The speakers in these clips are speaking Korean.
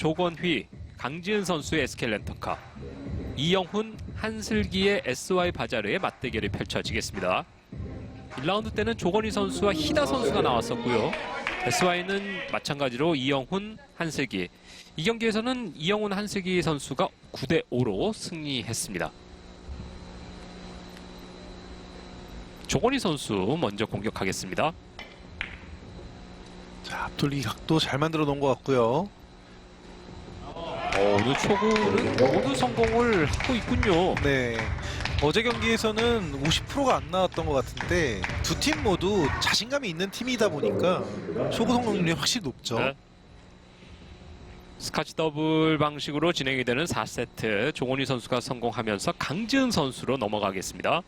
조건휘, 강지은 선수의 SK 렌터카, 이영훈, 한슬기의 SY 바자르의 맞대결이 펼쳐지겠습니다. 1라운드 때는 조건휘 선수와 희다 선수가 나왔었고요. SY는 마찬가지로 이영훈, 한슬기. 이 경기에서는 이영훈, 한슬기 선수가 9대 5로 승리했습니다. 조건휘 선수 먼저 공격하겠습니다. 자, 앞돌리기 각도 잘 만들어 놓은 것 같고요. 어, 오늘 초구는 모두 성공을 하고 있군요. 네. 어제 경기에서는 50%가 안 나왔던 것 같은데 두 팀 모두 자신감이 있는 팀이다 보니까 초구 성공률이 확실히 높죠. 네. 스카치 더블 방식으로 진행이 되는 4세트 종원희 선수가 성공하면서 강지은 선수로 넘어가겠습니다.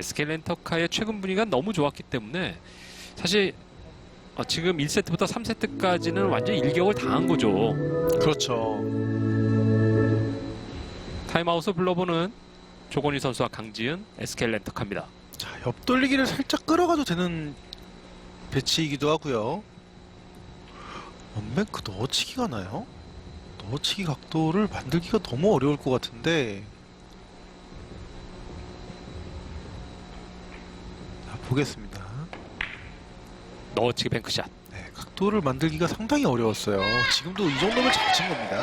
SK 렌터카의 최근 분위기가 너무 좋았기 때문에 사실 어, 지금 1세트부터 3세트까지는 완전 일격을 당한 거죠. 그렇죠. 타임아웃을 불러보는 조건희 선수와 강지은 SK 렌터카입니다. 자, 옆돌리기를 살짝 끌어가도 되는 배치이기도 하고요. 원뱅크 넣어치기가 나요? 넣어치기 각도를 만들기가 너무 어려울 것 같은데 보겠습니다. 넣어치기 뱅크샷. 네, 각도를 만들기가 상당히 어려웠어요. 지금도 이 정도면 잘 친 겁니다.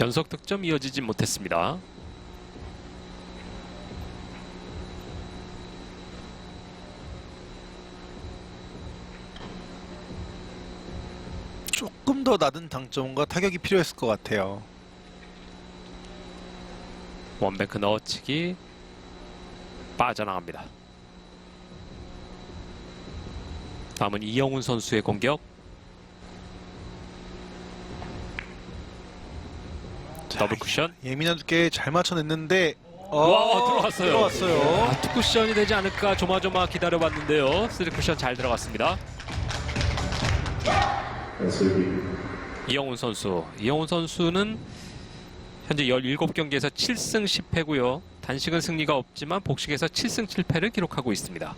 연속 득점 이어지지 못했습니다. 조금 더 낮은 당점과 타격이 필요했을 것 같아요. 원뱅크 넣어치기 빠져나갑니다. 다음은 이영훈 선수의 공격. 자, 더블 쿠션. 예민한 두께 잘 맞춰냈는데 어, 와, 들어갔어요. 들어왔어요. 아, 투 쿠션이 되지 않을까 조마조마 기다려봤는데요. 쓰리 쿠션 잘 들어갔습니다. 이영훈 선수. 이영훈 선수는 현재 17경기에서 7승 10패고요. 단식은 승리가 없지만 복식에서 7승 7패를 기록하고 있습니다.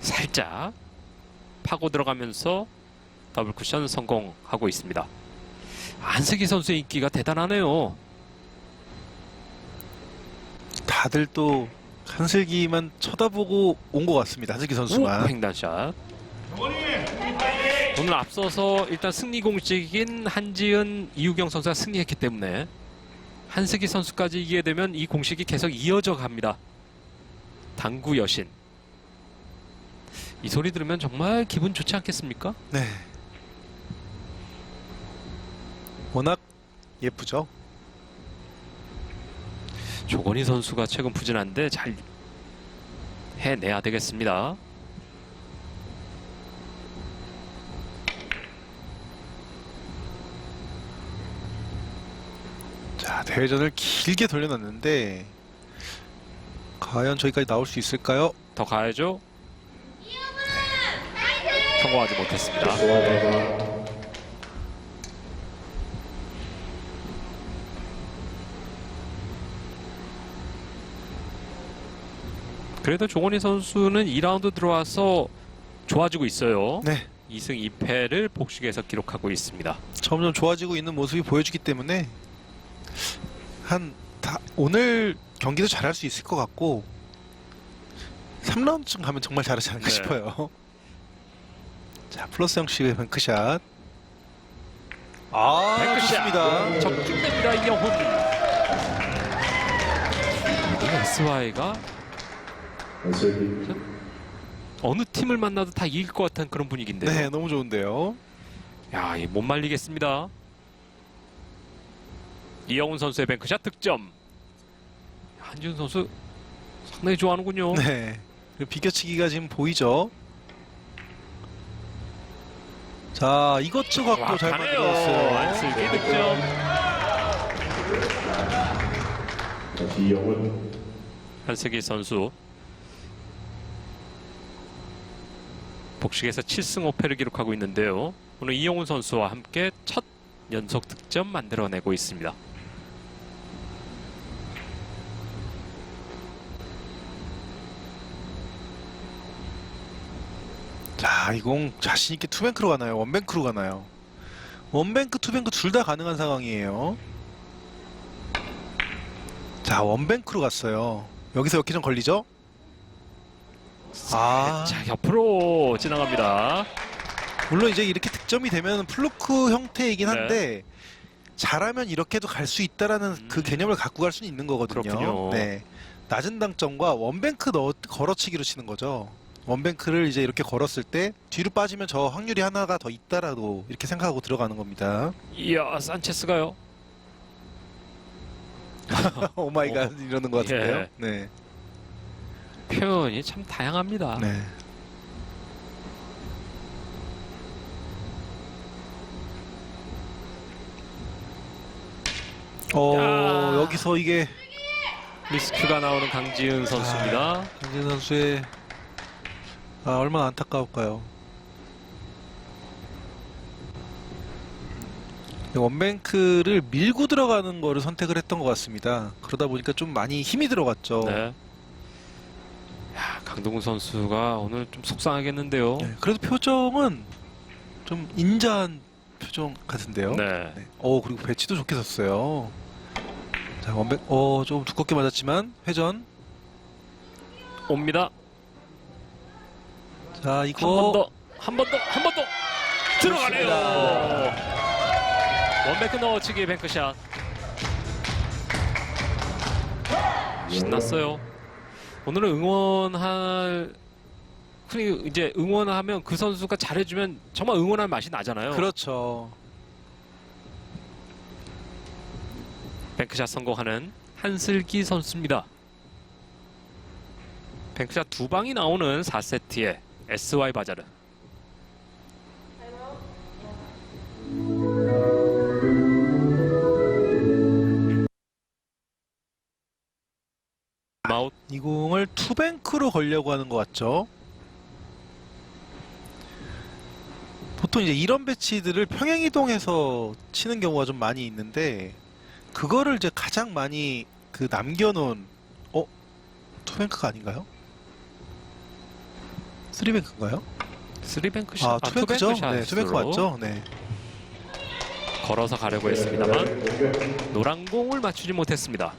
살짝 파고 들어가면서 더블 쿠션 성공하고 있습니다. 안승기 선수의 인기가 대단하네요. 다들 또 한슬기만 쳐다보고 온 것 같습니다. 한슬기 오, 선수만. 횡단샷. 오늘 앞서서 일단 승리 공식인 한지은, 이우경 선수가 승리했기 때문에 한승기 선수까지 이기게 되면 이 공식이 계속 이어져 갑니다. 당구 여신. 이 소리 들으면 정말 기분 좋지 않겠습니까? 네. 워낙 예쁘죠. 조건희 선수가 최근 부진한데 잘 해내야 되겠습니다. 자 대회전을 길게 돌려놨는데 과연 저기까지 나올 수 있을까요? 더 가야죠. 성공하지 못했습니다. 그래도 조건희 선수는 2라운드 들어와서 좋아지고 있어요. 네. 2승 2패를 복식에서 기록하고 있습니다. 점점 좋아지고 있는 모습이 보여주기 때문에 한 다, 오늘 경기도 잘할 수 있을 것 같고 3라운드쯤 가면 정말 잘하지 않을까 네. 싶어요. 자 플러스 형식의 뱅크샷. 아 뱅크샷. 좋습니다. 적중됩니다 이영훈. SY가 어느 팀을 만나도 다 이길 것 같은 그런 분위기인데요. 네 너무 좋은데요. 야, 이못 말리겠습니다. 이영훈 선수의 뱅크샷 득점. 한지훈 선수 상당히 좋아하는군요. 네. 그 비껴치기가 지금 보이죠. 자 이것저것 와, 각도 잘 가네요. 만들었어요. 안슬기 득점. 한슬기 선수 복식에서 7승 5패를 기록하고 있는데요. 오늘 이영훈 선수와 함께 첫 연속 득점 만들어내고 있습니다. 자, 이공 자신 있게 투뱅크로 가나요? 원뱅크로 가나요? 원뱅크, 투뱅크 둘 다 가능한 상황이에요. 자, 원뱅크로 갔어요. 여기서 역회전 걸리죠? 아, 자, 옆으로 지나갑니다. 물론 이제 이렇게 득점이 되면 플루크 형태이긴 네. 한데 잘하면 이렇게도 갈 수 있다라는 그 음. 개념을 갖고 갈 수는 있는 거거든요. 그렇군요. 네. 낮은 당점과 원뱅크 넣 걸어치기로 치는 거죠. 원뱅크를 이제 이렇게 걸었을 때 뒤로 빠지면 저 확률이 하나가 더 있다라도 이렇게 생각하고 들어가는 겁니다. 이야, 산체스가요. 오 마이 갓 이러는 것 같은데요. 예. 네. 표현이 참 다양합니다. 네. 어, 야. 여기서 이게 리스크가 나오는 강지은 선수입니다. 강진 선수의 아, 얼마나 안타까울까요? 원뱅크를 밀고 들어가는 거를 선택을 했던 것 같습니다. 그러다 보니까 좀 많이 힘이 들어갔죠. 네. 야, 강동훈 선수가 오늘 좀 속상하겠는데요. 네, 그래도 표정은 좀 인자한 표정 같은데요. 네. 네. 어 그리고 배치도 좋게 섰어요. 자 원백 어좀 두껍게 맞았지만 회전. 옵니다. 자한번 이거 더, 한 번 더, 한 번 더 들어가네요. 원뱅크 넣어치기 뱅크샷. 신났어요. 오늘은 응원할 흔히 이제 응원하면 그 선수가 잘해주면 정말 응원할 맛이 나잖아요. 그렇죠. 뱅크샷 성공하는 한슬기 선수입니다. 뱅크샷 두 방이 나오는 4세트의 SY 바자르. 마웃 이 공을 투뱅크로 걸려고 하는 것 같죠. 보통 이제 이런 배치들을 평행 이동해서 치는 경우가 좀 많이 있는데 그거를 이제 가장 많이 그 남겨놓은 어 투뱅크가 아닌가요? 쓰리뱅크인가요? 쓰리뱅크 샷. 아, 투뱅크죠? 투뱅크샷으로 네, 투뱅크 맞죠? 네. 걸어서 가려고 했습니다만 노란 공을 맞추지 못했습니다.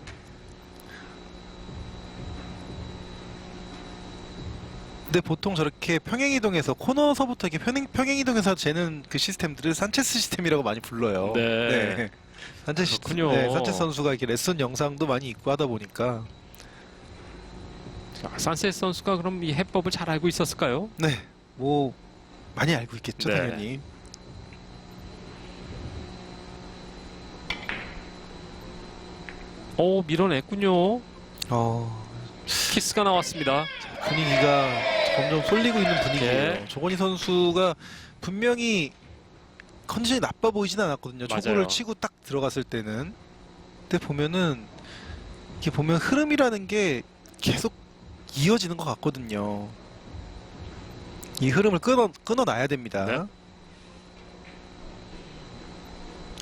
근데 보통 저렇게 평행 이동해서 코너서부터 이렇게 평행, 평행 이동해서 재는 그 시스템들을 산체스 시스템이라고 많이 불러요. 네. 산체스, 그렇군요. 네, 산체스 선수가 이렇게 레슨 영상도 많이 있고 하다 보니까 자, 산세스 선수가 그럼 이 해법을 잘 알고 있었을까요? 네, 뭐 많이 알고 있겠죠, 네. 당연히. 오 밀어냈군요. 어, 키스가 나왔습니다. 분위기가 점점 쏠리고 있는 분위기예요. 네. 조건희 선수가 분명히 컨디션이 나빠 보이진 않았거든요. 맞아요. 초구를 치고 딱 들어갔을 때는. 근데 보면은 이렇게 보면 흐름이라는 게 계속 이어지는 것 같거든요. 이 흐름을 끊어 끊어놔야 됩니다. 네.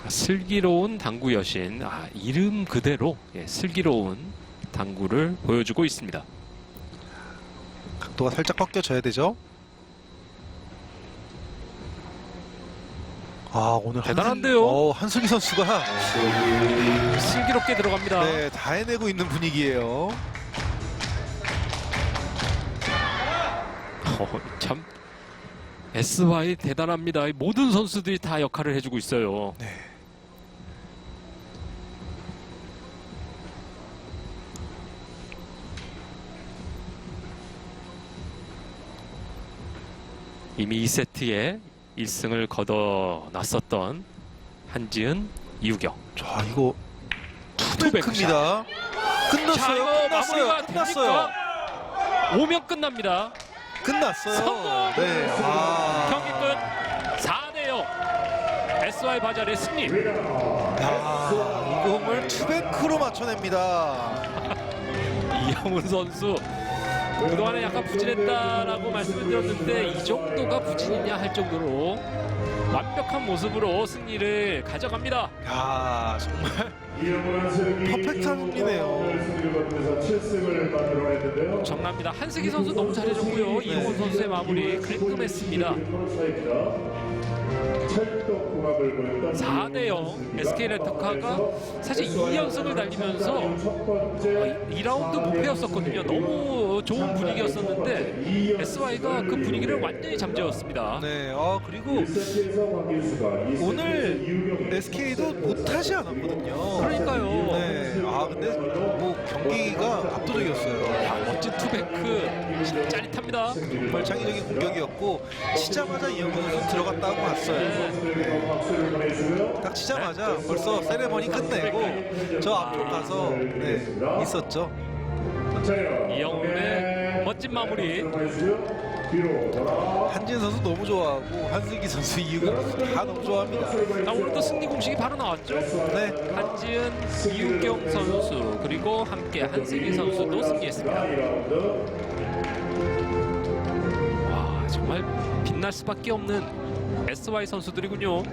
아, 슬기로운 당구 여신. 아, 이름 그대로 예, 슬기로운 당구를 보여주고 있습니다. 각도가 살짝 꺾여져야 되죠. 아 오늘 대단한데요? 어, 한슬기 선수가 슬기롭게 들어갑니다. 네, 다 해내고 있는 분위기예요. 어, 참 SY 대단합니다. 이 모든 선수들이 다 역할을 해주고 있어요. 네. 이미 2세트에 1승을 거둬놨었던 한지은, 이우경. 자 이거. 투뱅크입니다. 끝났어요. 끝났어요. 끝났어요. 오면 끝납니다. 끝났어요. 성공! 네. 아. 경기 끝 4대 0. SY 바자르의 승리. 야, 이 공을 투뱅크로 맞춰냅니다. 이영훈 선수 그동안에 약간 부진했다라고 말씀을 드렸는데 이 정도가 부진이냐 할 정도로 완벽한 모습으로 승리를 가져갑니다. 야, 정말 퍼펙트한 승리네요. 정답니다. 한승희 선수 너무 잘해줬고요. 이용훈 선수의 마무리 깔끔했습니다. 4대 0 SK 렌터카가 사실 2연승을 달리면서 2라운드 무패였었거든요. 너무 좋은 분위기였었는데 SY가 그 분위기를 완전히 잠재웠습니다. 네, 아 그리고 오늘 SK도 못하지 않았거든요. 그러니까요. 네, 아 근데 뭐 경기가 압도적이었어요. 야, 멋진 투베크 진짜 짜릿합니다. 정말 창의적인 공격이었고 치자마자 이영규 선수 들어갔다고 봤어요. 딱 치자마자 벌써 세레머니 끝내고 저 앞으로 가서 네, 있었죠. 이영훈의 멋진 마무리. 한진 선수 너무 좋아하고 한슬기 선수 이유가 다 너무 좋아합니다. 자, 오늘 또 승리 공식이 바로 나왔죠. 네, 한지은, 이우경 선수 그리고 함께 한승희 선수도 승리했습니다. 와 정말 빛날 수밖에 없는 SY 선수들이군요.